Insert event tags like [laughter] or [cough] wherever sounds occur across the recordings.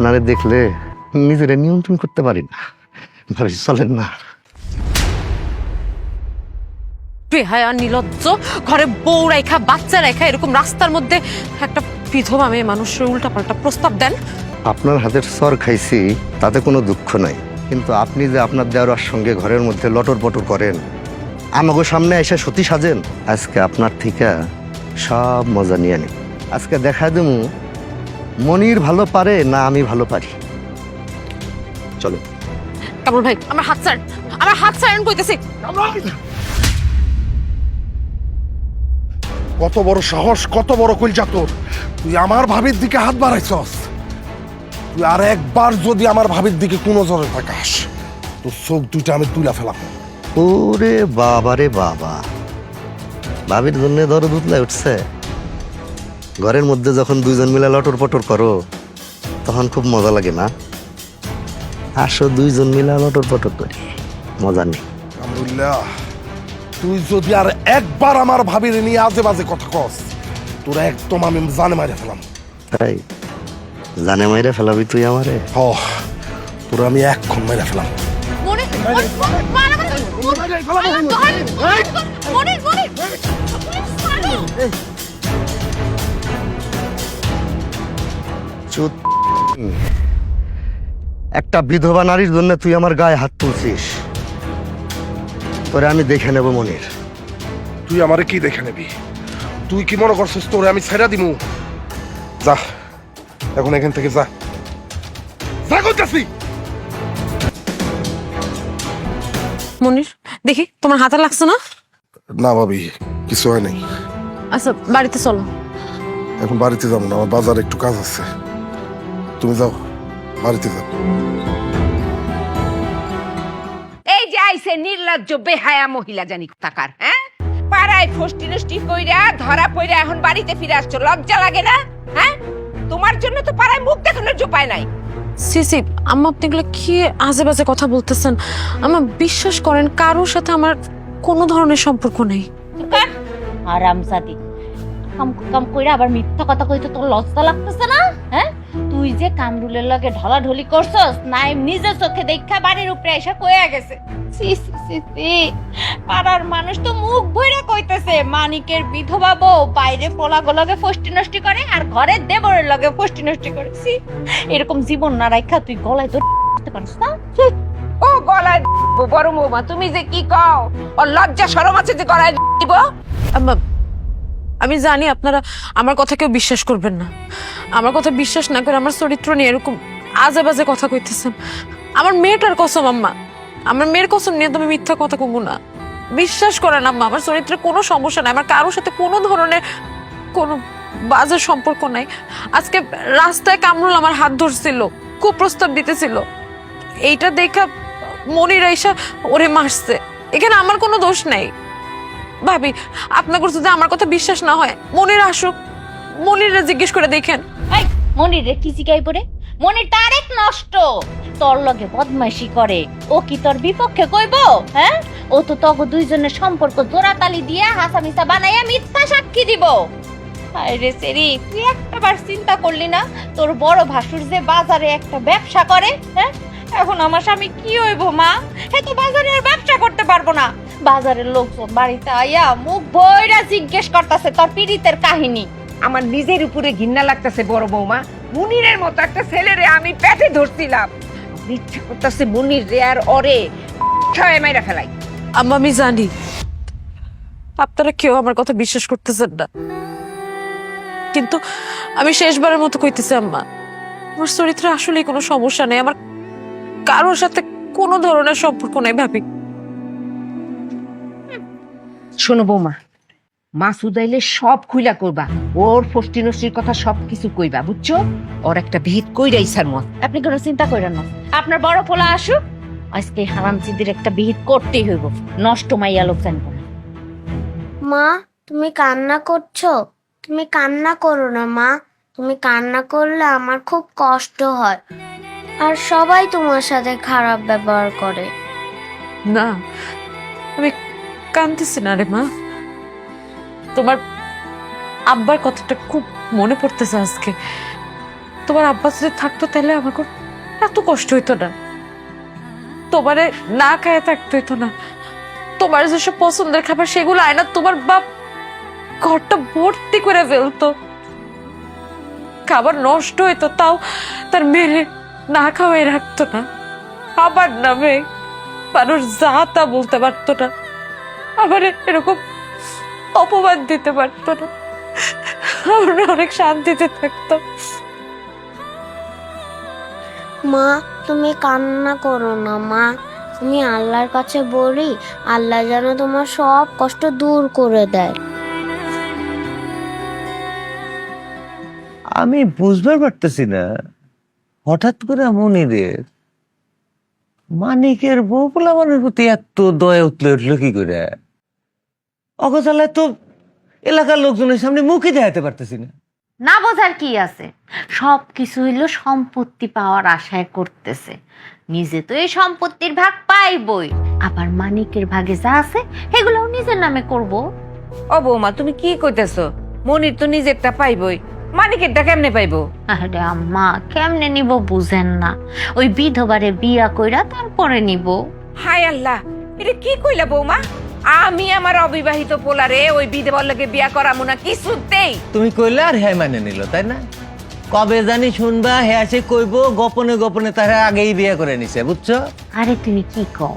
আপনারে দেখলে নিজেরা নিয়ন্ত্রণ করতে পারি না। ভাবি চলেন না। বেহায়া নির্লজ্জ ঘরে বউ রেখা বাচ্চা রেখা এরকম রাস্তার মধ্যে একটা বিধবা মেয়ে মানুষের উল্টাপাল্টা প্রস্তাব দেন। আপনার হাতের সর খাইছি তাতে কোনো দুঃখ নাই। কিন্তু আপনি যে আপনার দেওয়ার সঙ্গে ঘরের মধ্যে লটর পটর করেন আমাকে সামনে এসে সতী সাজেন আজকে আপনার থেকে সব মজা নিয়ে নিন আজকে দেখা দেবো মনির ভালো পারে না আমি ভালো পারি? চলো। কামরুল ভাই আমার হাত ছাড়। আমার হাত ছাড়েন কইতেছি। কত বড় সাহস কত বড় কইলচা তোর। তুই আমার ভাবির দিকে হাত বাড়াইছস। তুই আর একবার যদি আমার ভাবির দিকে কোনো জরে তাকাস তোর চোখ দুইটা আমি তুলা ফেলাম। ওরে বাবা রে বাবা। ভাবির জন্য দরদ উতলায় উঠছে। ঘরের মধ্যে যখন দুইজন মিলে লটর পটর করো তখন খুব মজা লাগে না আসো দুইজন মিলে লটর পটর করি মজা নেই আলহামদুলিল্লাহ তুই যদি আর একবার আমার ভাবির নিয়ে আজে বাজে কথা কস তোর একদম আমি জানে মাইরে ফেলাম তাই জানে মাইরে ফেলাবি তুই আমারে হ তোর আমি এক্ষণ মেরে ফেলাম মনে চুত একটা বিধবা নারীর জন্য তুই আমার গায়ে হাত তুলছিস। তোরে আমি দেখে নেব মনির। তুই আমারে কি দেখে নিবি? তুই কি মনে করছিস তোরে আমি ছেড়ে দিমু? যা এখন এখান থেকে যা। যা করতেছি মনির দেখি তোমার হাতে লাগছে না? না ভাবি কিছু হয় নাই। আচ্ছা বাড়িতে চলো। এখন বাড়িতে যাব না আমার বাজারে একটু কাজ আছে। তুমি যাও বাড়িতে যাও। এই যে আইছে নির্লজ্জ বেহায়া মহিলা জানি তাকার হ্যাঁ? পাড়ায় ফষ্টি নষ্টি কইরা ধরা পইরা এখন বাড়িতে ফিরে আসছো লজ্জা লাগে না হ্যাঁ? তোমার জন্য তো পাড়ায় মুখ দেখানোর জোপায় নাই। সিসি আম্মা আপনি এগুলো কি আজে বাজে কথা বলতেছেন? আমার বিশ্বাস করেন কারোর সাথে আমার কোনো ধরনের সম্পর্ক নেই। আরামজাদি কাম কাম কইরা আবার মিথ্যা কথা কইতে তোর লজ্জা লাগতেছে না? তুই যে কামরুলের লগে ঢলাঢলি করছস নাইম নিজের চোখে দেখা বাড়ির উপরে এসে কইয়া গেছে। সি সি সি সি পাড়ার মানুষ তো মুখ ভইরা কইতেছে মানিকের বিধবা বউ বাইরে পোলাগুলোকে ফষ্টি নষ্টি করে আর ঘরে দেবরের লগে ফষ্টি নষ্টি করে। সি এরকম জীবন না রাখা তুই গলায় তো করতে পারিস না? ও গলায় বড় বৌমা তুমি যে কি কও? ও লজ্জা শরম আছে যে গলায় দিব আমি জানি আপনারা আমার কথা কেউ বিশ্বাস করবেন না। আমার কথা বিশ্বাস না করে আমার চরিত্র নিয়ে এরকম আজে বাজে কথা কইতেছেন। আমার মেয়েটার কসম, আম্মা। আমার মেয়ের কসম নিয়ে তো আমি মিথ্যা কথা কমু না। বিশ্বাস করেন, আম্মা, আমার চরিত্রে কোনো সমস্যা নাই। আমার কারোর সাথে কোনো ধরনের কোনো বাজে সম্পর্ক নাই। আজকে রাস্তায় কামরুল আমার হাত ধরছিল কুপ্রস্তাব দিতেছিল। এইটা দেখা মনির আইসা ওরে মারছে। এখানে আমার কোনো দোষ নাই। ভাবি, আপনার যদি আমার কথা বিশ্বাস না হয়, মনির আসুক। মনিরা জিজ্ঞেস করে দেখেন। মনির কি জিগাই পড়ে মনির তারেক নষ্ট। তোর লগে বদমাইশি করে। ও কি তোর বিপক্ষে কইব? হ্যাঁ? ও তো তগ দুইজনের সম্পর্ক জোড়াতালি দিয়া হাসামিসা বানাইয়া মিথ্যা সাক্ষী দিব। হায় রে সেরি, তুই একটাবার চিন্তা করলি না? তোর বড় ভাসুর যে বাজারে একটা ব্যবসা করে হ্যাঁ? এখন আমার স্বামী কি হইব, মা? হ্যাঁ তো বাজারে আর ব্যবসা করতে পারব না। বাজারের লোকজন বাড়িতে আইয়া মুখ ভইরা জিজ্ঞেস করতেছে তোর পীড়িতের কাহিনী। আমার নিজের উপরে ঘৃণা লাগতেছে বড় বৌমা। মুনিরের মতো একটা ছেলেরে আমি পেটে ধরছিলাম। ইচ্ছা করতেছে মুনির রে আর অরে ছয় মাইরা ফেলাই। আম্মা আমি জানি। আপনারা কেউ আমার কথা বিশ্বাস করতেছেন না। কিন্তু আমি শেষবারের মতো কইতেছি আম্মা আমার চরিত্রে আসলে কোনো সমস্যা নেই। আমার কারোর সাথে কোনো ধরনের সম্পর্ক নেই ভাবি। শোনো বৌমা মাসুদ আইলে সব খুইলা করবা। ওর ফষ্টি নষ্টির কথা সব কিছু কইবা বুঝছ? ওর একটা ভিত কইরাই মত আপনি কোনো চিন্তা করেন না। আপনার বড় পোলা আসুক আজকে হারামচিদের একটা বিহিত করতেই হইব। নষ্ট মাইয়া লোক জানব না। মা তুমি কান্না করছ? তুমি কান্না করো না মা। তুমি কান্না করলে আমার খুব কষ্ট হয়। আর সবাই তোমার সাথে খারাপ ব্যবহার করে। না আমি কাঁদতেছি না রে মা। তোমার আব্বার কথাটা খুব মনে পড়তেছে আজকে। তোমার আব্বা যদি থাকতো তাহলে আমাকে এত কষ্ট হইতো না। তোমারে না খায় থাকতে হইতো না। তোমার যেসব পছন্দের খাবার সেগুলো আয়না তোমার বাপ ঘরটা ভর্তি করে ফেলতো। খাবার নষ্ট হইতো, তাও তার মেরে না খাওয়াই রাখতো না। আবার নামে মানুষ যা তা বলতে পারতো না। আবার এরকম অপমান দিতে পারতো না। আমরা অনেক শান্তিতে থাকতাম। মা তুমি কান্না করো না মা। তুমি আল্লাহর কাছে বলি আল্লাহ যেন তোমার সব কষ্ট দূর করে দেয়। আমি বুঝবার পারতেছি না। হঠাৎ করে মনিরের মানিকের বউ পোলামানের প্রতি এত দয়া উঠলে উঠল কি করে? অগতালায় তো এলাকার লোকজনের সামনে মুখে দেখাতে পারতেছি না। না বোঝার কি আছে? সব কিছু হইল সম্পত্তি পাওয়ার আশায় করতেছে। নিজে তো এই সম্পত্তির ভাগ পাইবই। আবার মানিকের ভাগে যা আছে সেগুলোও নিজের নামে করব। ও বৌমা তুমি কি কইতেছো? মনির তো নিজেরটা পাইবই। মানিকেরটা কেমনে পাইবো? আরে আম্মা কেমনে নিব বুঝেন না। ওই বিধবারে বিয়া কইরা তারপরে নিব। হায় আল্লাহ এটা কি কইলা বৌমা? আমি আমার অবিবাহিত পোলারে ওই বিধবার লোকে বিয়া করামু না কিছুতেই। তুমি কইলে আর হ্যাঁ মানে নিল তাই না? কবে জানি শুনবা হ্যাঁ সে কইব গোপনে গোপনে তারা আগেই বিয়ে করে নিছে বুঝছ? আরে তুমি কি কও?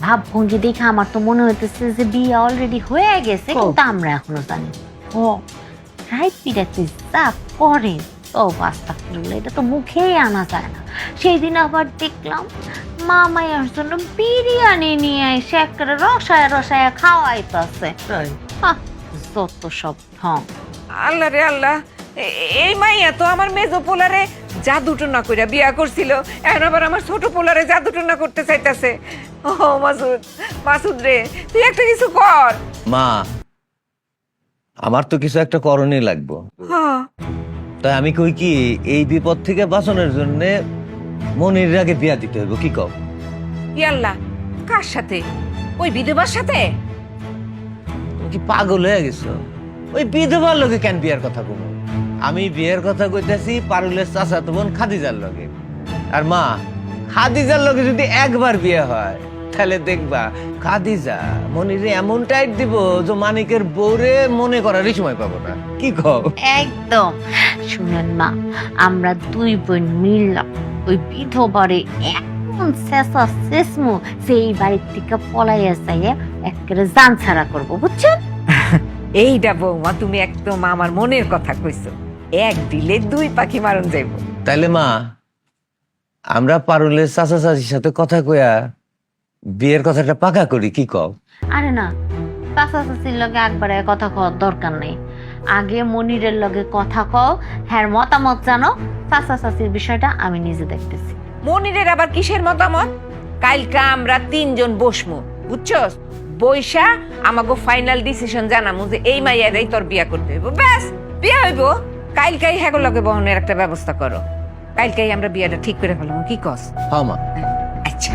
ভাব ভঙ্গি দেখে আমার তো মনে হইতেছে যে বিয়ে অলরেডি হয়ে গেছে। কিন্তু আমরা এখনও জানি। ও রাইত পিড়াতে যা করে। ও বাস্তা ফিরলে এটা তো মুখেই আনা যায় না। সেই দিন আবার দেখলাম মা মায়ের জন্য বিরিয়ানি নিয়ে এসে একটা রসায় রসায় খাওয়াইতেছে। যত সব ঢং। আল্লাহ রে আল্লাহ এ- এই মাইয়া তো আমার মেজো পোলারে জাদুটনা কইরা বিয়া করছিল। এখন আবার আমার ছোট পোলারে জাদুটনা করতে চাইতাছে। ও মাসুদ মাসুদ রে তুই একটা কিছু কর। মা আমার তো কিছু একটা করণই লাগবো। হ্যাঁ। তাই আমি কই কি এই বিপদ থেকে বাঁচানোর জন্য মনির আগে বিয়া দিতে হইব কি কও? ইয়াল্লা কার সাথে? ওই বিধবার সাথে? তুমি কি পাগল হয়ে গেছো? ওই বিধবার লোকে কেন বিয়ের কথা কব আমি বিয়ের কথা কইতেছি পারুলের চাচা তো বোন খাদিজার লগে। আর মা খাদিজার লগে যদি একবার বিয়ে হয় তাহলে দেখবা খাদিজা মনিরে এমন টাইট দিব যে মানিকের বউরে মনে করারই সময় পাবো না। কি কও? একদম। শুনেন মা আমরা দুই বোন মিললাম। ওই বিধবারে এমন শেষা শেষমু সেই বাড়ির থেকে পলাইয়া যাইয়া একেবারে জান ছাড়া করব বুঝছেন [laughs] এইটা বৌমা তুমি একদম আমার মনের কথা কইছো। এক দিলে দুই পাখি মারণ যাইব। তাইলে মা আমরা পারুলের চাচা চাচির সাথে কথা কয়া বিয়ের কথাটা পাকা করি কি কও? আরে না চাচা চাচির লগে একবারে কথা কওয়ার দরকার নেই। আগে মনিরের লগে কথা কও হ্যাঁ মতামত জানো। চাচা চাচির বিষয়টা আমি নিজে দেখতেছি। মনিরের আবার কিসের মতামত? কালকা আমরা তিনজন বসমু বুঝছস? বৈশা আমাকে ফাইনাল ডিসিশন জানামু যে এই মাইয়ারাই তোর বিয়া করতে হইব। ব্যাস বিয়া হইব। কালকাই হ্যাগো লগে বহনের একটা ব্যবস্থা করো। কালকাই আমরা বিয়াটা ঠিক করে ফেলাম কি কস? হ্যাঁ মা। আচ্ছা।